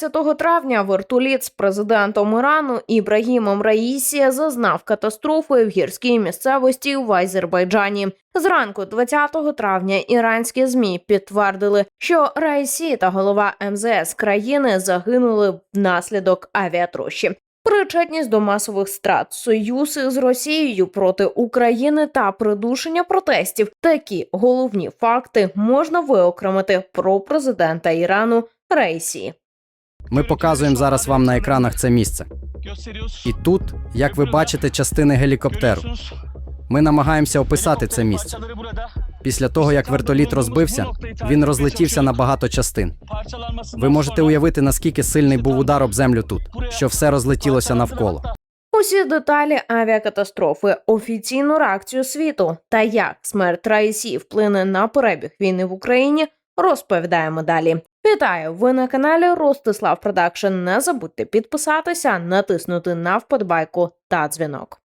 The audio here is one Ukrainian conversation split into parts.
19 травня вертоліт з президентом Ірану Ібрагімом Раїсі зазнав катастрофи в гірській місцевості в Азербайджані. Зранку 20 травня іранські змі підтвердили, що Раїсі та голова МЗС країни загинули внаслідок авіатрощі. Причетність до масових страт, союз з Росією проти України та придушення протестів. Такі головні факти можна виокремити про президента Ірану Рейсі. Ми показуємо зараз вам на екранах це місце. І тут, як ви бачите, частини гелікоптеру. Ми намагаємося описати це місце. Після того, як вертоліт розбився, він розлетівся на багато частин. Ви можете уявити, наскільки сильний був удар об землю тут, що все розлетілося навколо. Усі деталі авіакатастрофи, офіційну реакцію світу та як смерть Раїсі вплине на перебіг війни в Україні. Розповідаємо далі. Вітаю! Ви на каналі Ростислав Продакшн. Не забудьте підписатися, натиснути на вподобайку та дзвінок.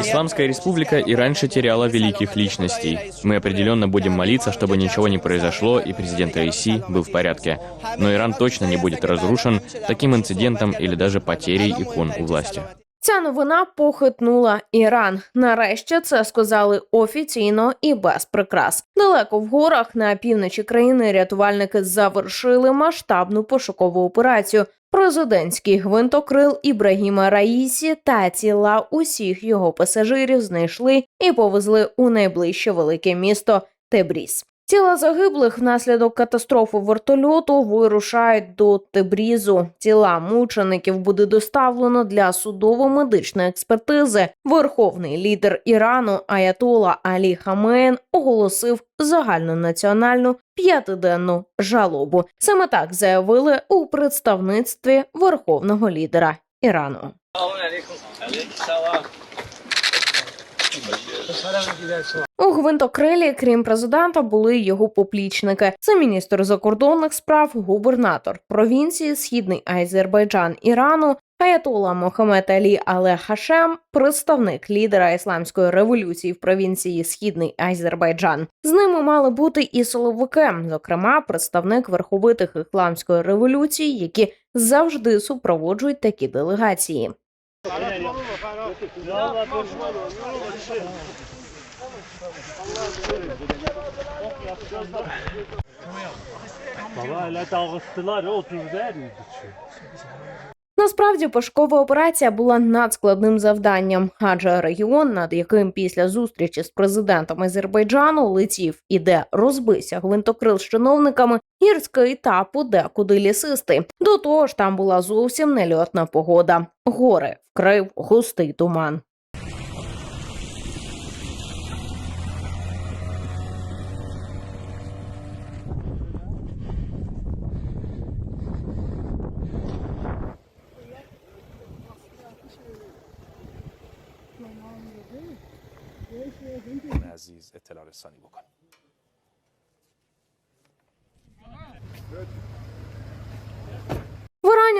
Исламская республика и раньше теряла великих личностей. Мы определенно будем молиться, чтобы ничего не произошло и президент Раиси был в порядке. Но Иран точно не будет разрушен таким инцидентом или даже потерей икон у власти. Ця новина похитнула Іран. Нарешті це сказали офіційно і без прикрас. Далеко в горах на півночі країни рятувальники завершили масштабну пошукову операцію. Президентський гвинтокрил Ібрагіма Раїсі та тіла усіх його пасажирів знайшли і повезли у найближче велике місто Тебріз. Тіла загиблих внаслідок катастрофи вертольоту вирушають до Тебрізу. Тіла мучеників буде доставлено для судово-медичної експертизи. Верховний лідер Ірану Аятола Алі Хамейн оголосив загальнонаціональну п'ятиденну жалобу. Саме так заявили у представництві верховного лідера Ірану. У гвинтокрилі, крім президента, були його поплічники. Це міністр закордонних справ, губернатор провінції Східний Азербайджан Ірану. Аятола Мохамед Алі Але Хашем, представник лідера ісламської революції в провінції Східний Азербайджан. З ними мали бути і силовики, зокрема, представник верховитих ісламської революції, які завжди супроводжують такі делегації. Ya 30 veriydi. Насправді пошукова операція була надскладним завданням, адже регіон, над яким після зустрічі з президентом Азербайджану летів і де розбився гвинтокрил з чиновниками, гірський та подекуди лісистий. До того ж, там була зовсім нельотна погода. Гори вкрив густий туман. نیز اطلاع رسانی بکنیم.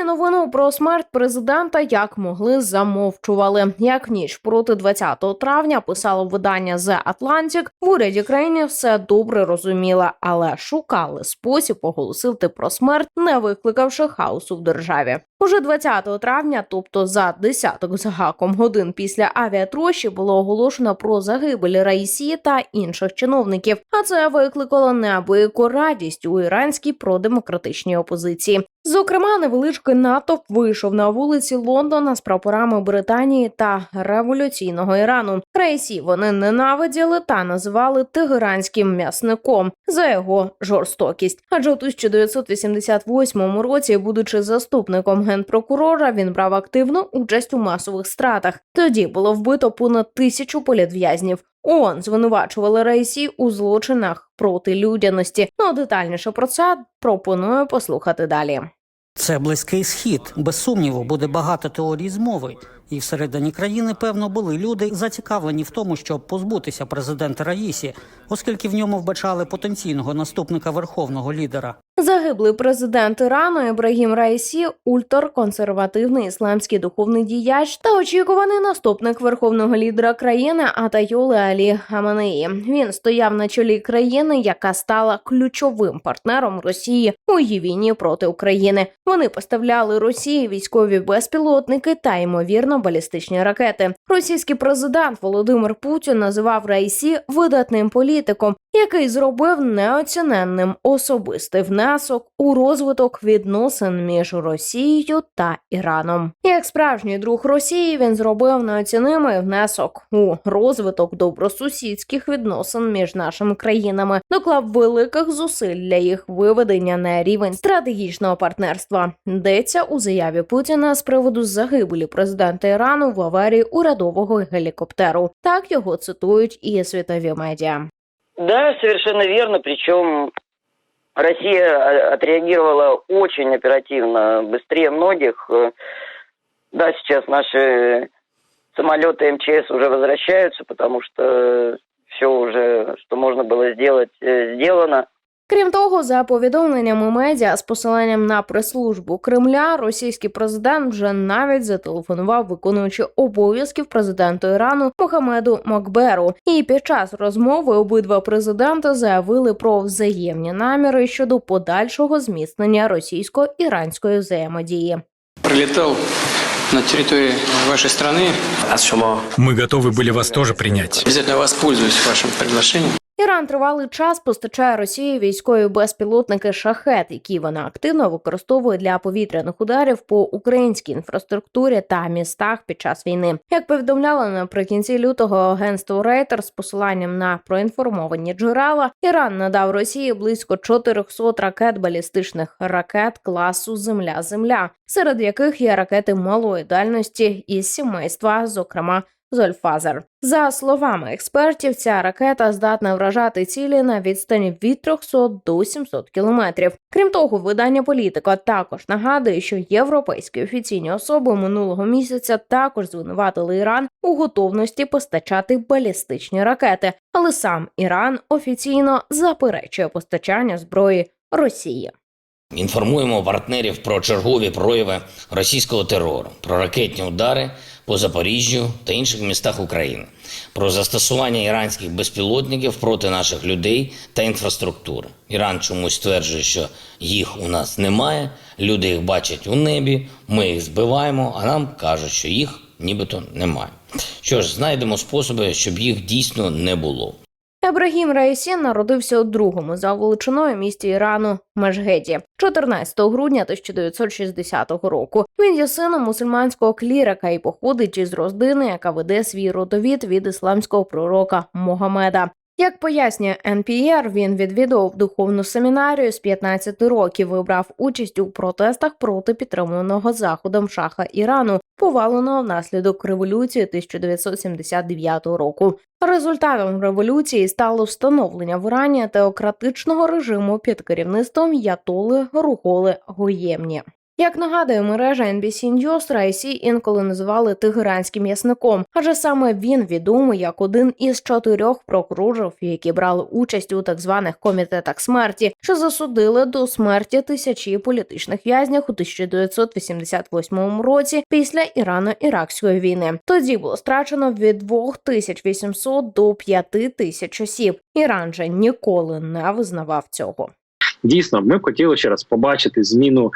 Новину про смерть президента як могли замовчували. Як ніч проти 20 травня писало видання The Atlantic, в уряді країни все добре розуміла, але шукали спосіб оголосити про смерть, не викликавши хаосу в державі. Уже 20 травня, тобто за десяток з гаком годин після авіатрощі, було оголошено про загибель Раїсі та інших чиновників. А це викликало неабияку радість у іранській продемократичній опозиції. Зокрема, невеличкий натовп вийшов на вулиці Лондона з прапорами Британії та революційного Ірану. Рейсі вони ненавиділи та називали тегеранським м'ясником за його жорстокість. Адже у 1988 році, будучи заступником генпрокурора, він брав активну участь у масових стратах. Тоді було вбито понад тисячу політв'язнів. ООН звинувачували Рейсі у злочинах проти людяності. Ну детальніше про це пропоную послухати далі. Це близький схід. Без сумніву, буде багато теорій змови. І всередині країни, певно, були люди зацікавлені в тому, щоб позбутися президента Раїсі, оскільки в ньому вбачали потенційного наступника верховного лідера. Загиблий президент Ірану Ібрагім Раїсі, ультраконсервативний ісламський духовний діяч та очікуваний наступник верховного лідера країни Атайоли Алі Хаменеї. Він стояв на чолі країни, яка стала ключовим партнером Росії у її війні проти України. Вони поставляли Росії військові безпілотники та ймовірно балістичні ракети. Російський президент Володимир Путін називав Раїсі видатним політиком, який зробив неоціненним особистий внесок у розвиток відносин між Росією та Іраном. Як справжній друг Росії, він зробив неоцінимий внесок у розвиток добросусідських відносин між нашими країнами, доклав великих зусиль для їх виведення на рівень стратегічного партнерства. Йдеться у заяві Путіна з приводу загибелі президента Ірану в аварії урядового гелікоптеру. Так його цитують і світові медіа. Да, совершенно верно. Причем Россия э, отреагировала очень оперативно, быстрее многих. Э, Да, сейчас наши самолеты МЧС уже возвращаются, потому что все уже, что можно было сделать, э, сделано. Крім того, за повідомленнями медіа з посиланням на прес-службу Кремля, російський президент вже навіть зателефонував виконуючи обов'язків президенту Ірану Мохамеду Макберу. І під час розмови обидва президенти заявили про взаємні наміри щодо подальшого зміцнення російсько-іранської взаємодії. прилетал на территории вашей страны. Мы готовы были вас тоже принять. Обязательно воспользуюсь вашим приглашением. Іран тривалий час постачає Росії військові безпілотники шахет, які вона активно використовує для повітряних ударів по українській інфраструктурі та містах під час війни. Як повідомляло наприкінці лютого агентство Рейтер з посиланням на проінформовані джерела, Іран надав Росії близько 400 ракет балістичних ракет класу Земля-Земля, серед яких є ракети малої дальності із сімейства, зокрема. Зольфазер. За словами експертів, ця ракета здатна вражати цілі на відстані від 300 до 700 кілометрів. Крім того, видання політика також нагадує, що європейські офіційні особи минулого місяця також звинуватили Іран у готовності постачати балістичні ракети, але сам Іран офіційно заперечує постачання зброї Росії. Інформуємо партнерів про чергові прояви російського терору, про ракетні удари по Запоріжжю та інших містах України, про застосування іранських безпілотників проти наших людей та інфраструктури. Іран чомусь стверджує, що їх у нас немає. Люди їх бачать у небі, ми їх збиваємо, а нам кажуть, що їх нібито немає. Що ж, знайдемо способи, щоб їх дійсно не було. Ебрагім Раїсін народився у другому за величиною місті Ірану Межгеді 14 грудня 1960 року. Він є сином мусульманського клірика і походить із родини, яка веде свій родовід від ісламського пророка Могамеда. Як пояснює НПР, він відвідував духовну семінарію з 15 років. і брав участь у протестах проти підтримуваного заходом шаха Ірану, поваленого внаслідок революції 1979 року. Результатом революції стало встановлення в Ірані теократичного режиму під керівництвом Ятоли Рухоли Гоємні. Як нагадує мережа NBC News, Райсі інколи називали тегеранським м'ясником, адже саме він відомий як один із чотирьох прокурорів, які брали участь у так званих комітетах смерті, що засудили до смерті тисячі політичних в'язнів у 1988 році після Ірано-Іракської війни. Тоді було страчено від 2800 до 5000 осіб. Іран же ніколи не визнавав цього. дійсно ми б хотіли ще раз побачити зміну.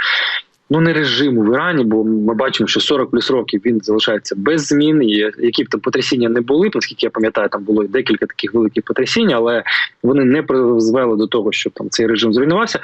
Ну не режиму в Ірані, бо ми бачимо, що 40 плюс років він залишається без змін. І які б там потрясіння не були, оскільки я пам'ятаю, там було декілька таких великих потрясінь, але вони не призвели до того, що там цей режим зруйнувався.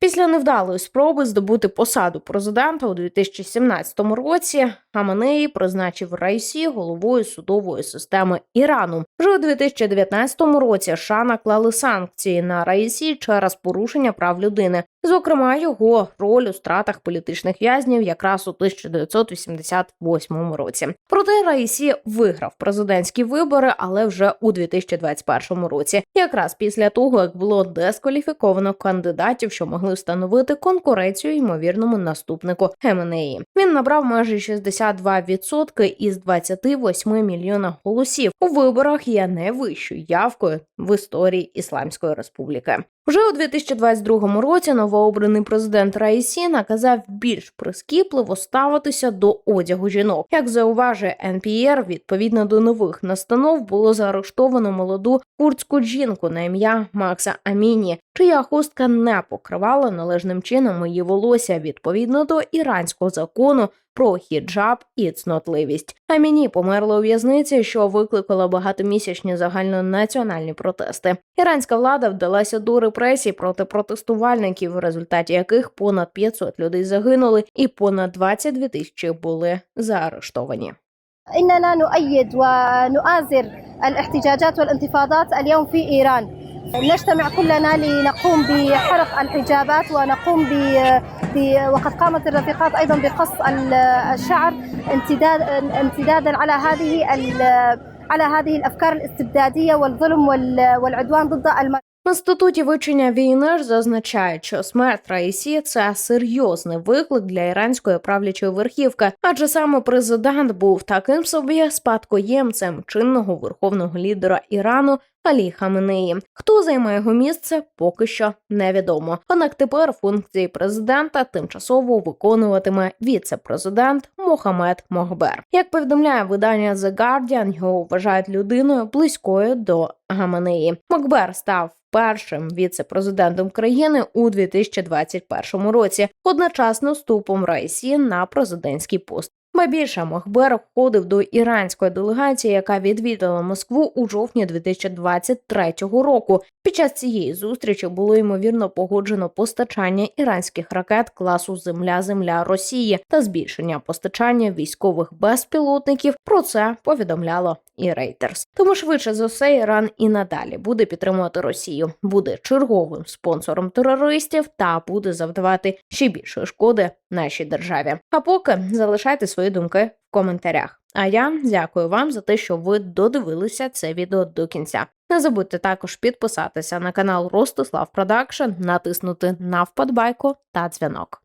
Після невдалої спроби здобути посаду президента у 2017 році Хаменеї призначив Райсі головою судової системи Ірану. Вже у 2019 році США наклали санкції на Раїсі через порушення прав людини. Зокрема, його роль у стратах політичних в'язнів якраз у 1988 році. Проте Раїсі виграв президентські вибори, але вже у 2021 році, якраз після того як було дискваліфіковано кандидатів, що могли встановити конкуренцію ймовірному наступнику Хеменеї. Він набрав майже 62% із 28 мільйона голосів. У виборах є найвищою явкою в історії Ісламської Республіки. Вже у 2022 році новообраний президент Раїсі наказав більш прискіпливо ставитися до одягу жінок. Як зауважує НПР, відповідно до нових настанов було заарештовано молоду курдську жінку на ім'я Макса Аміні, чия хустка не покривала належним чином її волосся відповідно до іранського закону про хіджаб і цнотливість. Аміні померла у в'язниці, що викликало багатомісячні загальнонаціональні протести. Іранська влада вдалася до репресій проти протестувальників, в результаті яких понад 500 людей загинули, і понад 22 тисячі були заарештовані. إننا نؤيد ونؤازر الاحتجاجات والانتفاضات اليوم في إيران نجتمع كلنا لنقوم بحرق الحجابات ونقوم ب... وقد قامت الرفيقات أيضا بقص ال- الشعر امتداد امتدادا على هذه. على هذه الأفكار الاستبدادية والظلم وال... والعدوان ضد الم... В інституті вивчення війни ж зазначають, що смерть Раїсі це серйозний виклик для іранської правлячої верхівки, адже саме президент був таким собі спадкоємцем чинного верховного лідера Ірану Алі Хаменеї. Хто займе його місце, поки що невідомо. Однак тепер функції президента тимчасово виконуватиме віце-президент Мохамед Могбер. Як повідомляє видання The Guardian, його вважають людиною близькою до Гаменеї. Могбер став першим віце-президентом країни у 2021 році, одночасно вступом Раїсі на президентський пост. Ба більше Мохбер входив до іранської делегації, яка відвідала Москву у жовтні 2023 року. Під час цієї зустрічі було ймовірно погоджено постачання іранських ракет класу Земля-Земля Росії та збільшення постачання військових безпілотників. Про це повідомляло і Reuters. Тому швидше за все, Іран і надалі буде підтримувати Росію, буде черговим спонсором терористів та буде завдавати ще більшої шкоди нашій державі. А поки залишайте свої думки в коментарях. А я дякую вам за те, що ви додивилися це відео до кінця. Не забудьте також підписатися на канал Ростислав Продакшн, натиснути на вподобайку та дзвінок.